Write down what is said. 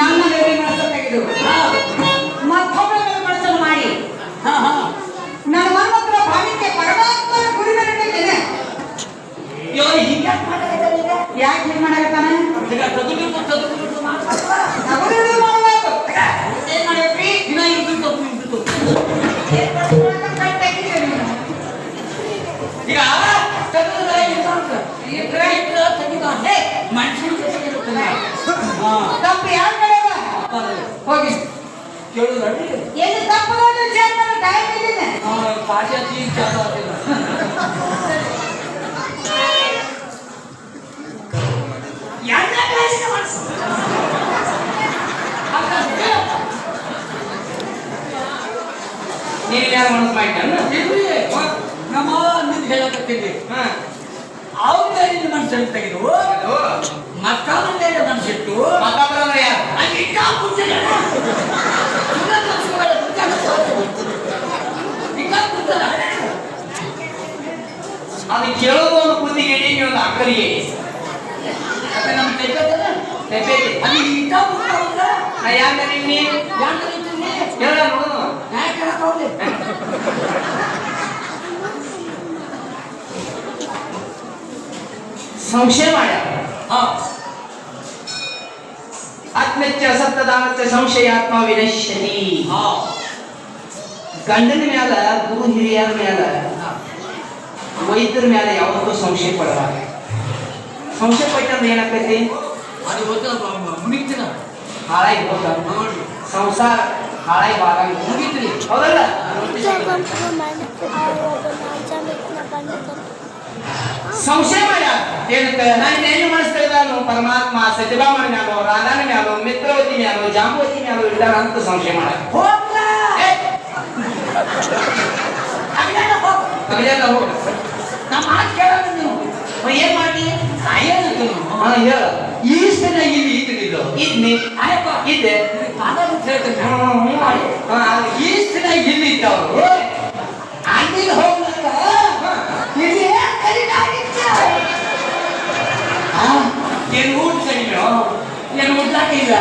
ನನ್ನ ಮೇಲೆ ಬಳಸಲು ತೆಗೆದು. ಮತ್ತೊಬ್ಬ ಮೇಲೆ ಬಳಸಲು ಮಾಡಿ. ನನ್ನ ಮಾತ್ರ ಭಾವಿಕೆ ಪರಮಾತ್ಮನ ಗುರಿ ಮೇಲೆ ನಿಂತಿದೆ ಯಾಕೆ ಮಾಡಕತ್ತಾನೆ? ತಪ್ಪು ಯಾರ್ ಕಡೆ? ಹೋಗಿ. ತಪ್ಪು ನೋಡಿ ವಿಚಾರ ಮಾಡೋ ಟೈಮ್ ಇಲ್ಲಿದೆ ಪಾಠ್ಯಾಚಿ ಚಾಲು ಆಗಿಲ್ಲ ಎರಡನೇ ಕ್ಲಾಸಿಗೆ ಮಾಡ್ಸು. ನೀನ್ ಯಾರು ಮನಸ್ಸು ಮಾಡ್ತಾನ ನಮ್ಮ ನಿಂದು ಹೇಳಕತ್ತೀನಿ. ಅವ್ರ ಮೇಲೆ ಮನುಷ್ಯನ ತೆಗೆದು ಮಕ್ಕಳ ಅದು ಕೇಳೋದು ಒಂದು ಬುದ್ಧಿ ಹೇಳಿ ಒಂದು ಅಕ್ಕರಿಗೆ ಅದು ನಮ್ಮ ತೆಗ್ದೈತಲ್ಲ? ತೆಪ್ಪೈತಿ ಅಲ್ಲಿ ಕೂತ್ಕೊಂಡ ನಾ ಯಾಕೆ ನಿನ್ನೆ ಯಾಕೆ ನಿಂತಿದ್ದಿ? ಹೇಳ ನೋಡು ಯಾಕೆ ಸಂಶಯ ಮಾಡ್ಯಾರ ಹಾ, ಆತ್ಮಚ್ಚ ಸತ್ತದಾನಚ್ಚ ಸಂಶಯಾತ್ಮ ವಿನಶ್ಯತಿ ಹಾ, ಗಂಡನ ಮ್ಯಾಲ ಗುರು ಹಿರಿಯರ ಮ್ಯಾಲ. ವೈದ್ಯರ ಮ್ಯಾಲ ಯಾವತ್ತೂ ಸಂಶಯ ಪಡಬಾರ್ದು ಸಂಶಯ ಪಟ್ಟಂದ್ರೆ ಏನಾಗ್ತೈತಿ? ಅದು ಮುಗಿತಿನ. ಹಾಳಾಗಿ ಸಂಸಾರ ಹಾಳಾಗಿ ಬಾಳಾಗಿ ಮುಗಿತ್ರಿ. ಹೌದಲ್ಲ? ಸಂಶಯ ಮಾಡ ಏನಕ್ಕ ನಾನು ಏನು ಮನಸ್ಸಿದಾನು ಪರಮಾತ್ಮ ಸತ್ಯಭಾಮನ ಮ್ಯಾಲೋ ರಾಧಾನ ಮ್ಯಾಲೋ ಮಿತ್ರವತಿ ಮ್ಯಾಲೋ ಜಾಂಬವತಿ ಮ್ಯಾಲೋ ಇದ್ದಾರ ಅಂತ ಸಂಶಯ ಮಾಡ. ಹೋಗ್ಲ? ಹೋಗ. ನಮ್ಮ ಮಾತು ಕೇಳೋದು ನೀವು. ಏನ್ ಮಾಡಿ? ಏನಂತ ಹಾ ಹೇಳ. ಈ ಸಲ ಇಲ್ಲಿ ಇದ್ದಿದ್ದು ಇದ್ನಿ ಆಯಪ್ಪ ಇದ್ದೆ. ಪಾದ ಅಂತ ಹೇಳ್ತೇನೆ ಹ್ಮ್, ಹ್ಮ್, ಮಾಡಿ. ಹಾ, ಅದು ಈ ಸಲ ಇಲ್ಲಿ ಇದ್ದವರು. ಅಲ್ಲಿಗೆ ಹೋಗ್ಲಾಕ ಇಲ್ಲಿ ಕರಿದಾಗಿತ್ತು ಏನು ಊಟ ಸರಿ ಏನು ಊಟ ಇಲ್ಲ